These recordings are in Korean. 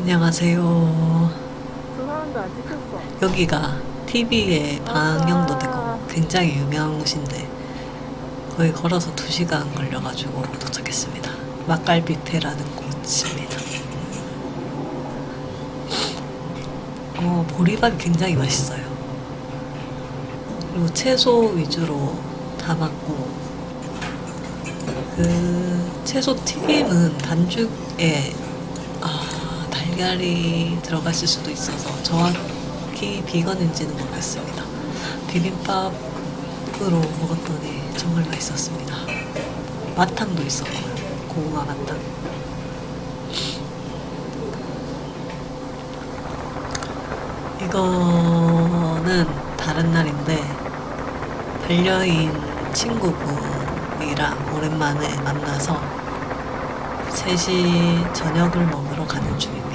안녕하세요. 그. 여기가 TV에 방영도 되고 굉장히 유명한 곳인데 거의 걸어서 2시간 걸려가지고 도착했습니다. 막갈비페라는 곳입니다. 어, 보리밥이 굉장히 맛있어요. 그리고 채소 위주로 담았고 그 채소 튀김은 반죽에 아, 달걀이 들어갔을 수도 있어서 정확히 비건인지는 모르겠습니다. 비빔밥으로 먹었더니 정말 맛있었습니다. 마탕도 있었고요. 고구마 마탕. 이거는 다른 날인데 반려인 친구분이랑 오랜만에 만나서 셋이 저녁을 먹으러 가는 중입니다.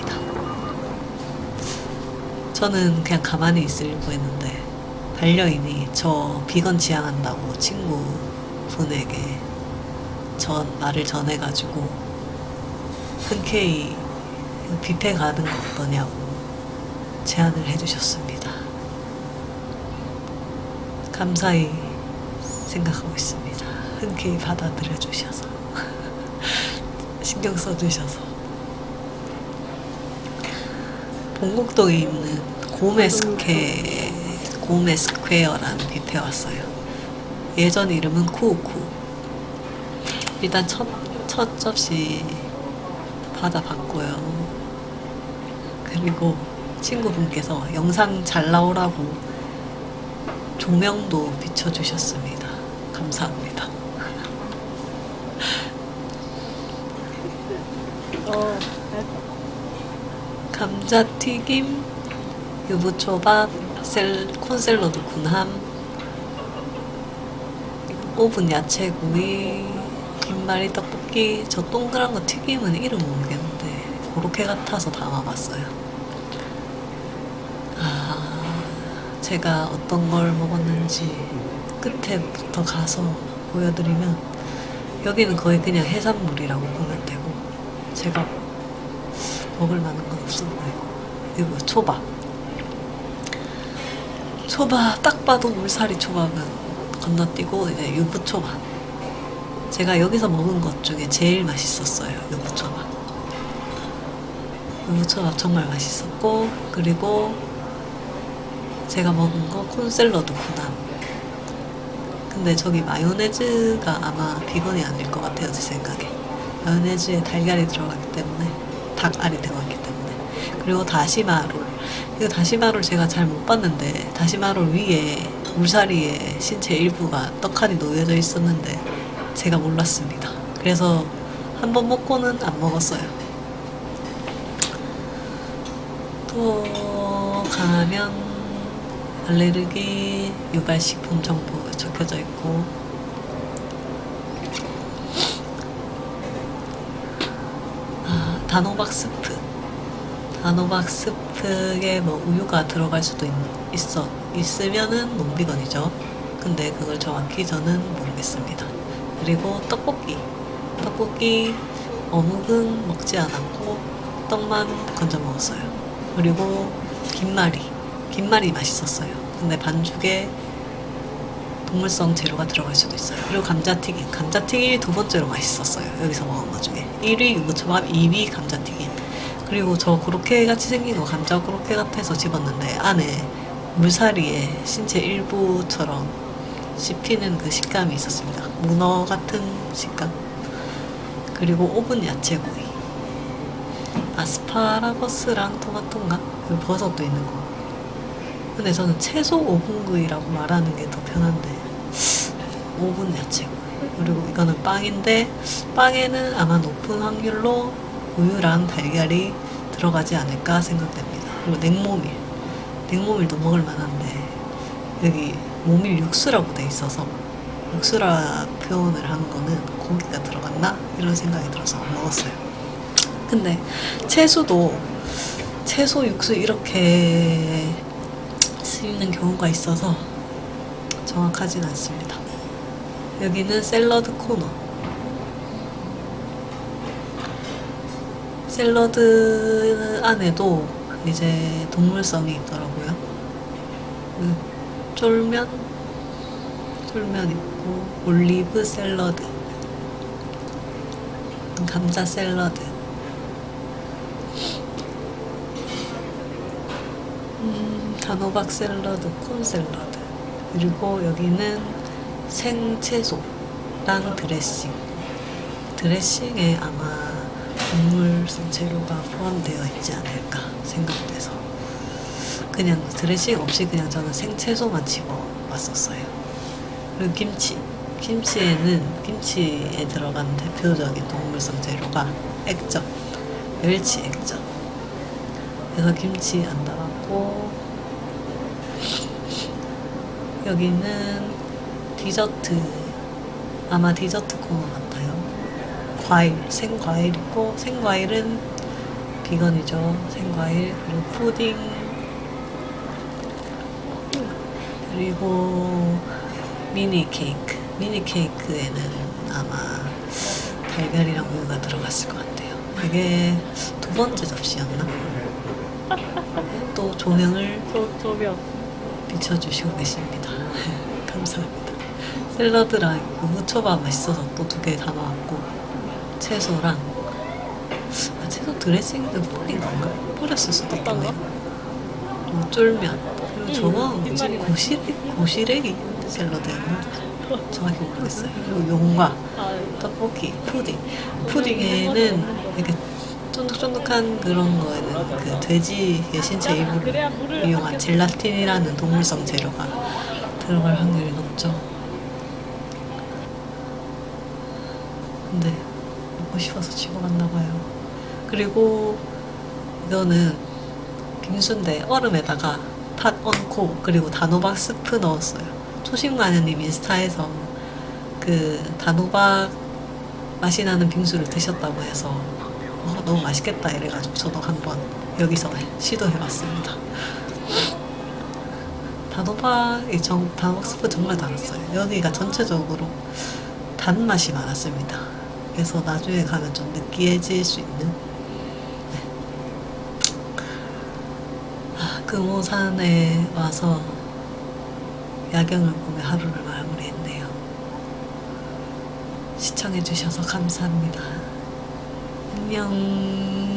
저는 그냥 가만히 있으려고 했는데 반려인이 저 비건 지향한다고 친구 분에게 전 말을 전해가지고 흔쾌히 뷔페 가는 거 어떠냐고 제안을 해주셨습니다. 감사히 생각하고 있습니다. 흔쾌히 받아들여 주셔서 신경 써 주셔서 본국동에 있는 고메스케 고메스퀘어라는 뷔페 왔어요. 예전 이름은 쿠우쿠. 일단 첫, 첫 접시 받아봤고요. 그리고 친구분께서 영상 잘 나오라고 조명도 비춰주셨습니다. 감사합니다. 어, 감자튀김, 유부초밥, 셀, 콘샐러드 군함, 오븐 야채구이, 김말이 떡볶이, 저 동그란 거 튀김은 이름 모르겠는데 그렇게 같아서 담아봤어요. 아, 제가 어떤 걸 먹었는지 끝에부터 가서 보여드리면 여기는 거의 그냥 해산물이라고 보면 되고 제가 먹을 만한 건 없어. 보이고 그리고 초밥. 초밥 딱 봐도 물살이 초밥은 건너뛰고 이제 유부초밥. 제가 여기서 먹은 것 중에 제일 맛있었어요 유부초밥. 유부초밥 정말 맛있었고 그리고 제가 먹은 거 콘샐러드 군함 근데 저기 마요네즈가 아마 비건이 아닐 것 같아요 제 생각에. 마요네즈에 달걀이 들어가기 때문에 닭알이 들어가기 때문에. 그리고 다시마롤. 이거 다시마롤 제가 잘 못 봤는데 다시마롤 위에 물사리에 신체 일부가 떡하니 놓여져 있었는데 제가 몰랐습니다. 그래서 한 번 먹고는 안 먹었어요. 또 가면 알레르기 유발식품 정보 적혀져 있고 아, 단호박 스프. 단호박 스프에 뭐 우유가 들어갈 수도 있, 있어 있으면은 논비건이죠. 근데 그걸 정확히 저는 모르겠습니다. 그리고 떡볶이. 떡볶이 어묵은 먹지 않았고 떡만 건져 먹었어요. 그리고 김말이. 김말이 맛있었어요. 근데 반죽에 동물성 재료가 들어갈 수도 있어요. 그리고 감자튀김. 감자튀김이 두 번째로 맛있었어요. 여기서 먹은 것 중에. 1위 유부초밥, 2위 감자튀김. 그리고 저 고로케 같이 생긴 거 감자 고로케 같아서 집었는데 안에 물사리에 신체 일부처럼 씹히는 그 식감이 있었습니다. 문어 같은 식감. 그리고 오븐 야채구이. 아스파라거스랑 토마토인가? 그 버섯도 있는 거. 근데 저는 채소 오븐구이라고 말하는 게 더 편한데 오븐 야채구이 그리고 이거는 빵인데 빵에는 아마 높은 확률로 우유랑 달걀이 들어가지 않을까 생각됩니다 그리고 냉모밀 냉모밀도 먹을 만한데 여기 모밀 육수라고 돼 있어서 육수라 표현을 한 거는 고기가 들어갔나? 이런 생각이 들어서 안 먹었어요 근데 채소도 채소 육수 이렇게 쓰이는 경우가 있어서 정확하진 않습니다. 여기는 샐러드 코너. 샐러드 안에도 이제 동물성이 있더라고요. 그 쫄면, 쫄면 있고 올리브 샐러드, 감자 샐러드. 음, 단호박 샐러드, 콘 샐러드. 그리고 여기는 생채소랑 드레싱. 드레싱에 아마 동물성 재료가 포함되어 있지 않을까 생각돼서 그냥 드레싱 없이 그냥 저는 생채소만 집어 왔었어요. 그리고 김치. 김치에는 김치에 들어가는 대표적인 동물성 재료가 액젓, 멸치 액젓. 그래서 김치 안 담았고 여기는 디저트 아마 디저트 코너 같아요. 과일, 생과일 있고 생과일은 비건이죠. 생과일 그리고 푸딩 그리고 미니 케이크. 미니 케이크에는 아마 달걀이랑 우유가 들어갔을 것 같아요. 이게 두 번째 접시였나? 또 조명을 저, 저기요. 비춰주시고 계십니다. 감사합니다. 샐러드랑 그 무초밥 맛있어서 또 두개 담아왔고 채소랑 아, 채소 드레싱도 뿌린 건가? 뿌렸을 수도? 있겠네요. 그리고 쫄면 그리고 음, 저거 뭐지? 뒷말이 고시래기? 고시래기 샐러드였나? 정확히 모르겠어요. 그리고 용과 아, 떡볶이, 푸딩. 푸딩에는 이렇게 쫀득쫀득한 그런 거에는 그 돼지의 신체 일부를 이용한 젤라틴이라는 동물성 재료가 들어갈 확률이 높죠. 근데 먹고 싶어서 집어갔나 봐요. 그리고 이거는 빙수인데 얼음에다가 팥 얹고 그리고 단호박 스프 넣었어요. 초식마녀님 인스타에서 그 단호박 맛이 나는 빙수를 드셨다고 해서 어, 너무 맛있겠다 이래가지고 저도 한번 여기서 시도해봤습니다. 단호박이 정, 단호박 스프 정말 달았어요. 여기가 전체적으로 단맛이 많았습니다. 그래서 나중에 가면 좀 느끼해질 수 있는 네. 아, 금오산에 와서 야경을 보며 하루를 마무리했네요. 시청해주셔서 감사합니다. 안녕.